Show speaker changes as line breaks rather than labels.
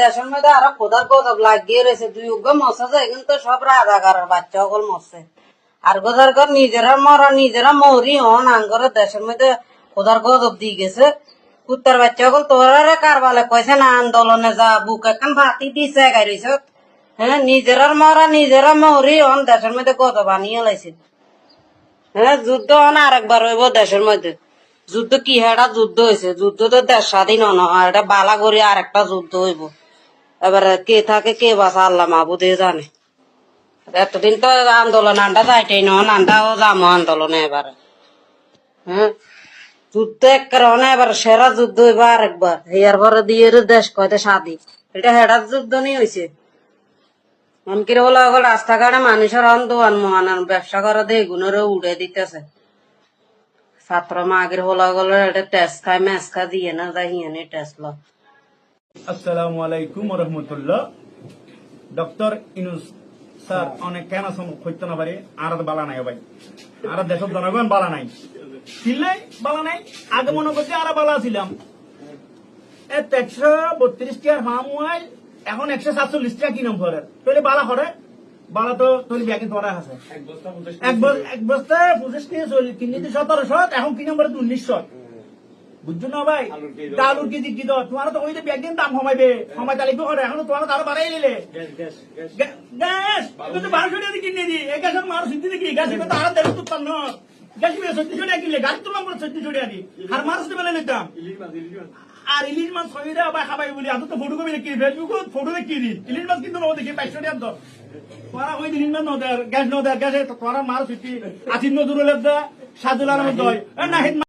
দেশের মধ্যে আরও খোদার গজব লাগিয়ে রয়েছে। দুই উগ্র মরছে যে কিন্তু সব বাচ্চা সকল মরছে আর গোদার ঘর নিজেরা মরা, নিজেরা মরি হন আঙ্গর দেশের মধ্যে খোদার গজব দিয়ে গেছে। কুত্তার বাচ্চা সকল তোরা কারবালে কইছে না, আন্দোলনে যা, বুক এখন ভাতি দিছে গাইছে হ্যাঁ নিজেরা মরা, নিজেরা মরি হন দেশের মধ্যে গজব আনিয়ে লাইছে। হ্যাঁ যুদ্ধ হন আরেকবার হইব দেশের মধ্যে। যুদ্ধ কি একটা যুদ্ধ হয়েছে যুদ্ধ তো দেশ স্বাধীন হন এটা বালা করে আর একটা যুদ্ধ হইব। এবারে কে থাকে, কে বাসা আল্লাহ মাহবুদে জানে। এতদিন তো আন্দোলন আন্ডা যাইটাই নন আন্ডাও যাব আন্দোলনে এবার। হ্যাঁ? যুদ্ধ এক কারণে এবার সেরা যুদ্ধ হইব আরেকবার। এর পরে দিয়ে দেশ কয়তে স্বাধীন। এটা হেডার যুদ্ধ নিয়ে হয়েছে এখন রাস্তাঘাটে মানুষের অন দোয়ান মহান। ব্যবসা করে দিয়ে এগুলোরও উড়ে দিতেছে। ছাত্র মাগের হলো গেলো এটা টেস্ট খায় ম্যাচ খা দিয়ে না যাই হিয়ানে টেস্ট লো
আসসালামু আলাইকুম রহমতুল্লাহ ডক্টর ইনুস স্যার অনেক কেন হইতে না পারে আর বালা নাই ভাই আর দেশের জনগণ বালা নাই ছিলাই বালা নাই আগে মনে করছি আর বালা ছিলাম একশো বত্রিশ টিয়ার ফার্ম মোবাইল এখন একশো সাতচল্লিশ টাকা কিনম করে তাহলে বালা করে বালা তো তাহলে ব্যাগে ধরা আছে। এক বস্তা পঁচিশ নিয়ে চলি কিনে সতেরোশো এখন কিনম করে উনিশশো? বুঝছ না ভাই? আলুর কেজি কি দাও তোমার তো ওই যে একদিন দাম কমাইবে কমাই তাহলে কি করে এখন তোমার আরও বাড়াই নিলে গ্যাস বারোশো টাকা কিনে দি এই গ্যাসের মারো সিদ্ধি দেখি গ্যাস তো আরও দেড় তো না। গ্যাস সত্যি কিনলে? গাড়ি তুললাম করে সত্যি দি আর মানুষ বেলে নিতাম। আর ইলিশ মাছ ছবি দেওয়া বা খাবাই বলি আমি তো ফটো কবি দেখি ফেসবুক ফটো দেখি দি ইলিশ মাছ কিন্তু নব দেখি পাঁচশো টাকা দশ তোরা ওই ইলিশ মাছ গ্যাস নদে গ্যাসে তোরা মারো আসিন নদুর লেপ দা সাজুলার মধ্যে হয়। না